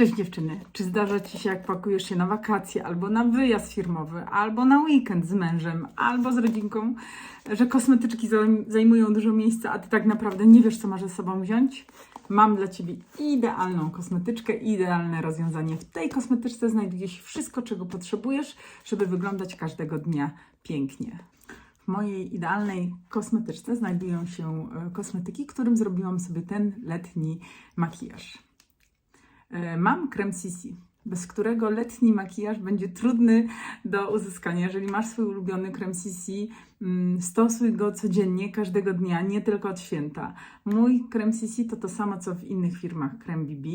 Cześć dziewczyny, czy zdarza Ci się, jak pakujesz się na wakacje, albo na wyjazd firmowy, albo na weekend z mężem, albo z rodzinką, że kosmetyczki zajm- zajmują dużo miejsca, a Ty tak naprawdę nie wiesz, co masz ze sobą wziąć? Mam dla Ciebie idealną kosmetyczkę, idealne rozwiązanie. W tej kosmetyczce znajduje się wszystko, czego potrzebujesz, żeby wyglądać każdego dnia pięknie. W mojej idealnej kosmetyczce znajdują się e, kosmetyki, którym zrobiłam sobie ten letni makijaż. E, Mam krem CC, bez którego letni makijaż będzie trudny do uzyskania. Jeżeli masz swój ulubiony krem CC, mm, stosuj go codziennie, każdego dnia, nie tylko od święta. Mój krem CC to to samo, co w innych firmach krem BB.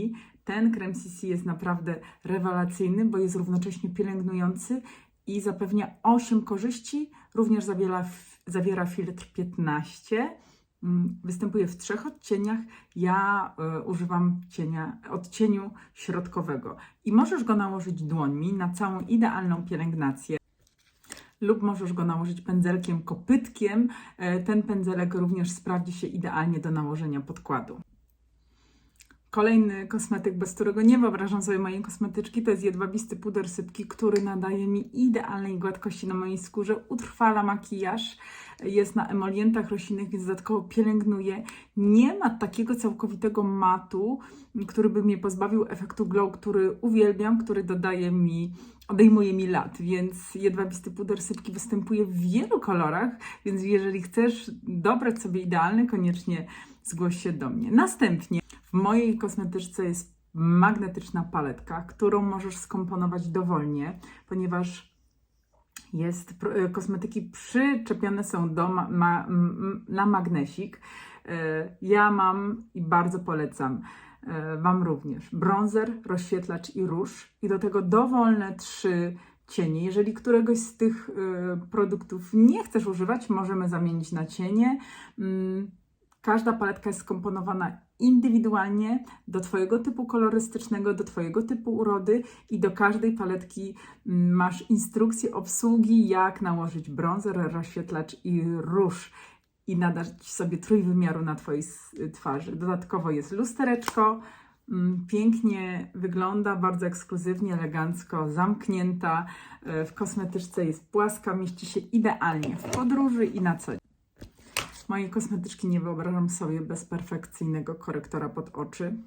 Ten krem CC jest naprawdę rewelacyjny, bo jest równocześnie pielęgnujący i zapewnia 8 korzyści. Również zawiera, zawiera filtr 15. Mm, Występuje w trzech odcieniach. Ja y, używam cienia, odcieniu środkowego. I możesz go nałożyć dłońmi na całą idealną pielęgnację. Lub możesz go nałożyć pędzelkiem, kopytkiem. E, Ten pędzelek również sprawdzi się idealnie do nałożenia podkładu. Kolejny kosmetyk, bez którego nie wyobrażam sobie mojej kosmetyczki, to jest jedwabisty puder sypki, który nadaje mi idealnej gładkości na mojej skórze, utrwala makijaż, jest na emolientach roślinnych, więc dodatkowo pielęgnuje. Nie ma takiego całkowitego matu, który by mnie pozbawił efektu glow, który uwielbiam, który dodaje mi, odejmuje mi lat, więc jedwabisty puder sypki występuje w wielu kolorach, więc jeżeli chcesz dobrać sobie idealny, koniecznie zgłoś się do mnie. Następnie w mojej kosmetyczce jest magnetyczna paletka, którą możesz skomponować dowolnie, ponieważ jest, e, kosmetyki przyczepione są do ma, ma, na magnesik. E, Ja mam i bardzo polecam e, Wam również bronzer, rozświetlacz i róż i do tego dowolne trzy cienie. Jeżeli któregoś z tych produktów nie chcesz używać, możemy zamienić na cienie. Mm, Każda paletka jest skomponowana indywidualnie do Twojego typu kolorystycznego, do Twojego typu urody i do każdej paletki mm, masz instrukcję obsługi, jak nałożyć bronzer, rozświetlacz i róż i nadać sobie trójwymiaru na Twojej twarzy. Dodatkowo jest lustereczko, mm, pięknie wygląda, bardzo ekskluzywnie, elegancko, zamknięta. E, W kosmetyczce jest płaska, mieści się idealnie w podróży i na co dzień. Mojej kosmetyczki nie wyobrażam sobie bez perfekcyjnego korektora pod oczy.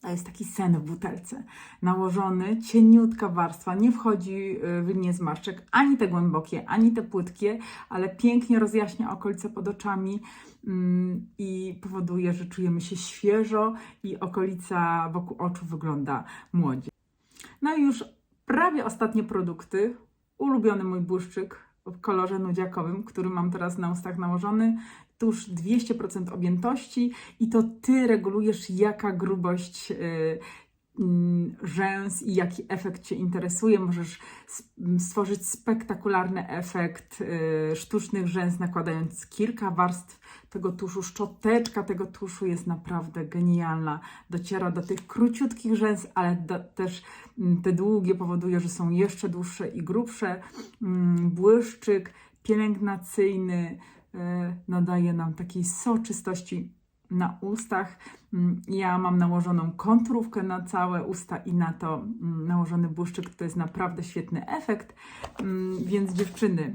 To jest taki sen w butelce. Nałożony, cieniutka warstwa, nie wchodzi y, w linię zmarszczek, ani te głębokie, ani te płytkie, ale pięknie rozjaśnia okolice pod oczami mm, i powoduje, że czujemy się świeżo i okolica wokół oczu wygląda młodzie. No i już prawie ostatnie produkty. Ulubiony mój błyszczyk w kolorze nudziakowym, który mam teraz na ustach nałożony. Tuż 200% objętości i to Ty regulujesz, jaka grubość y, rzęs i jaki efekt Cię interesuje. Możesz stworzyć spektakularny efekt y, sztucznych rzęs, nakładając kilka warstw tego tuszu. Szczoteczka tego tuszu jest naprawdę genialna. Dociera do tych króciutkich rzęs, ale do, też mm, te długie powoduje, że są jeszcze dłuższe i grubsze. Mm, Błyszczyk pielęgnacyjny y, nadaje nam takiej soczystości na ustach. Mm, Ja mam nałożoną konturówkę na całe usta i na to mm, nałożony błyszczyk. To jest naprawdę świetny efekt. Mm, Więc dziewczyny,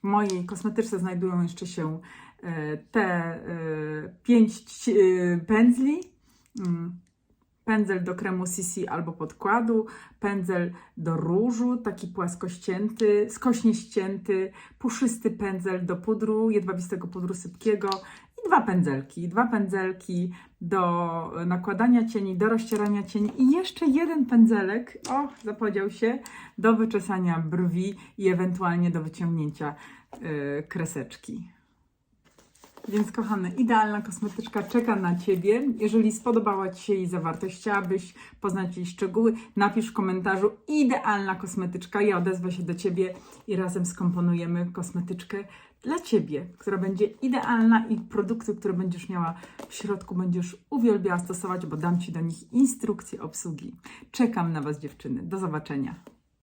w mojej kosmetyczce znajdują jeszcze się e, te e, pięć e, pędzli. Pędzel do kremu CC albo podkładu, pędzel do różu, taki płaskościęty, skośnie ścięty, puszysty pędzel do pudru, jedwabistego pudru sypkiego dwa pędzelki. Dwa pędzelki do nakładania cieni, do rozcierania cieni i jeszcze jeden pędzelek, o, zapodział się, do wyczesania brwi i ewentualnie do wyciągnięcia y, kreseczki. Więc kochany, idealna kosmetyczka czeka na Ciebie. Jeżeli spodobała Ci się jej zawartość, chciałabyś poznać jej szczegóły, napisz w komentarzu idealna kosmetyczka. Ja odezwę się do Ciebie i razem skomponujemy kosmetyczkę dla Ciebie, która będzie idealna i produkty, które będziesz miała w środku, będziesz uwielbiała stosować, bo dam Ci do nich instrukcję obsługi. Czekam na Was dziewczyny. Do zobaczenia.